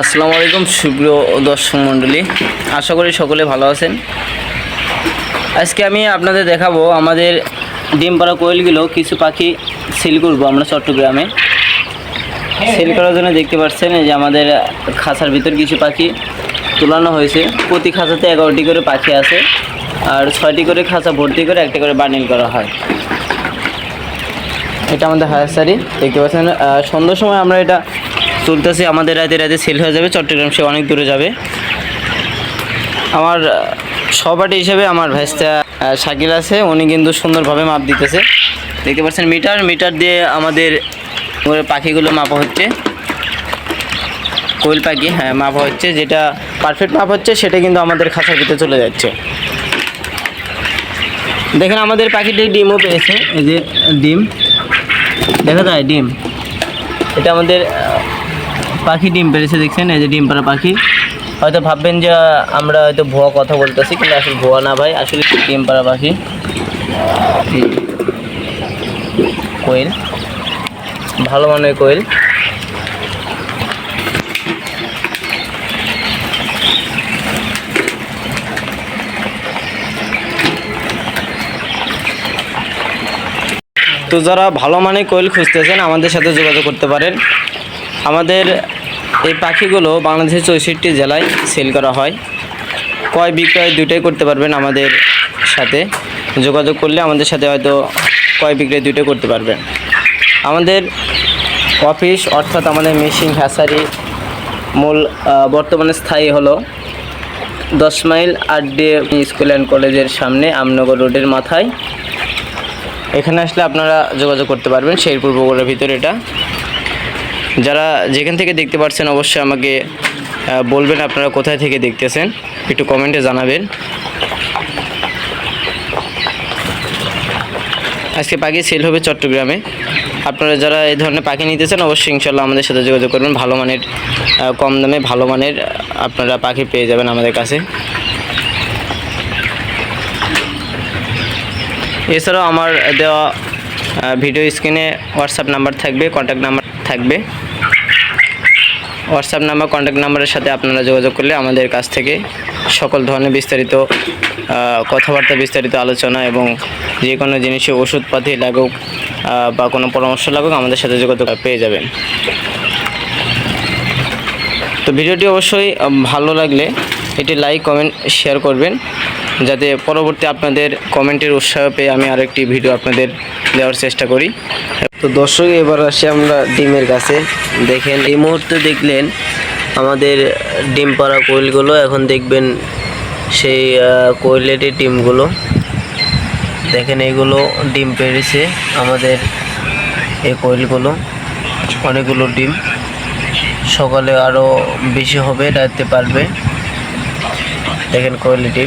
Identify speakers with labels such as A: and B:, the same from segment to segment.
A: আসসালামু আলাইকুম, সুপ্রিয় দর্শক মণ্ডলী। আশা করি সকলে ভালো আছেন। আজকে আমি আপনাদের দেখাবো আমাদের ডিম পাড়া কোয়েলগুলো কিছু পাখি সেল করব আমরা চট্টগ্রামে। সেল করার জন্য দেখতে পাচ্ছেন যে আমাদের খাঁচার ভিতর কিছু পাখি তোলানো হয়েছে। প্রতি খাঁচাতে এগারোটি করে পাখি আছে, আর ছয়টি করে খাঁচা ভর্তি করে একটা করে বানিল করা হয়। এটা আমাদের হায়ার সারি দেখতে পাচ্ছেন সন্ধ্যার সময় আমরা এটা তুলতেছি আমাদের রাতে রাতে সেল হয়ে যাবে চট্টগ্রাম সে অনেক দূরে যাবে। আমার সহপাঠী হিসেবে আমার ভাইস্তা আহ, শাকিল আছে উনি কিন্তু সুন্দরভাবে মাপ দিতেছে। দেখতে পাচ্ছেন মিটার মিটার দিয়ে আমাদের পাখিগুলো মাপা হচ্ছে। কোয়েল পাখি হ্যাঁ মাপা হচ্ছে যেটা পারফেক্ট মাপ হচ্ছে সেটা কিন্তু আমাদের খাঁচার ভিতরে চলে যাচ্ছে। দেখেন আমাদের পাখিটি ডিমও পেয়েছে এই যে ডিম। দেখা যায় ডিম। এটা আমাদের পাখি ডিম পেরেছে দেখছেন? এই যে ডিম পাড়া পাখি। হয়তো ভাববেন যে, আমরা হয়তো ভুয়া কথা বলতেছি, কিন্তু আসলে ভুয়া না ভাই, আসলে ডিম পাড়া পাখি। কোয়েল। ভালো মানের কোয়েল। তো যারা ভালো মানের কোয়েল খুঁজতেছেন, আমাদের সাথে যোগাযোগ করতে পারেন। আমাদের এই পাখিগুলো বাংলাদেশের চৌষট্টি জেলায় সেল করা হয়। ক্রয় বিক্রয় দুটোই করতে পারবেন আমাদের সাথে। যোগাযোগ করলে আমাদের সাথে হয়তো ক্রয় বিক্রয় দুটোই করতে পারবেন। আমাদের অফিস অর্থাৎ আমাদের মেশিন হ্যাসারি মূল বর্তমানে স্থায়ী হলো দশ মাইল আড্ডে স্কুল অ্যান্ড কলেজের সামনে আমনগর রোডের মাথায়। এখানে আসলে আপনারা যোগাযোগ করতে পারবেন, শেরপুর বগুড়ার ভিতরে এটা। যারা যেখান থেকে দেখতে পাচ্ছেন অবশ্যই আমাকে বলবেন আপনারা কোথায় থেকে দেখতেছেন। একটু কমেন্টে জানাবেন। আজকে পাখি সেল হবে চট্টগ্রামে। আপনারা যারা এই ধরনের পাখি নিতেছেন, অবশ্যই ইনশাল্লাহ আমাদের সাথে যোগাযোগ করবেন। ভালো মানের কম দামে ভালো মানের আপনারা পাখি পেয়ে যাবেন আমাদের কাছে। এছাড়াও আমার দেওয়া ভিডিও স্ক্রিনে হোয়াটসঅ্যাপ নাম্বার থাকবে কন্ট্যাক্ট নাম্বার থাকবে। হোয়াটসঅ্যাপ নাম্বার কন্ট্যাক্ট নাম্বারের সাথে আপনারা যোগাযোগ করলে আমাদের কাছ থেকে সকল ধরনের বিস্তারিত কথাবার্তা, বিস্তারিত আলোচনা এবং যে কোনো জিনিসে ওষুধপাতি লাগুক বা কোনো পরামর্শ লাগুক, আমাদের সাথে যোগাযোগ পেয়ে যাবেন। তো ভিডিওটি অবশ্যই ভালো লাগলে এটি লাইক কমেন্ট শেয়ার করবেন যাতে পরবর্তী আপনাদের কমেন্টের উৎসাহ পেয়ে আমি আরেকটি ভিডিও আপনাদের দেওয়ার চেষ্টা করি। তো দর্শক এবার আসি আমরা ডিমের কাছে দেখেন এই মুহূর্তে দেখলেন আমাদের ডিম পাড়া কোয়েলগুলো এখন দেখবেন সেই আহ, কোয়েলের ডিমগুলো। দেখেন এগুলো ডিম পেরেছে আমাদের এই কোয়েলগুলো অনেকগুলো ডিম। সকালে আরও বেশি হবে রাতে পারবে। দেখেন কোয়ালিটি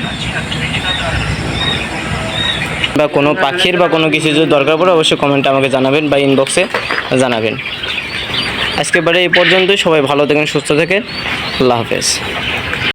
A: বা কোনো পাখির বা কোনো কিছু যদি দরকার পড়ে, অবশ্যই কমেন্টে আমাকে জানাবেন বা ইনবক্সে জানাবেন। আজকে বারে এই পর্যন্তই। সবাই ভালো থাকেন, সুস্থ থাকেন। আল্লাহ হাফেজ।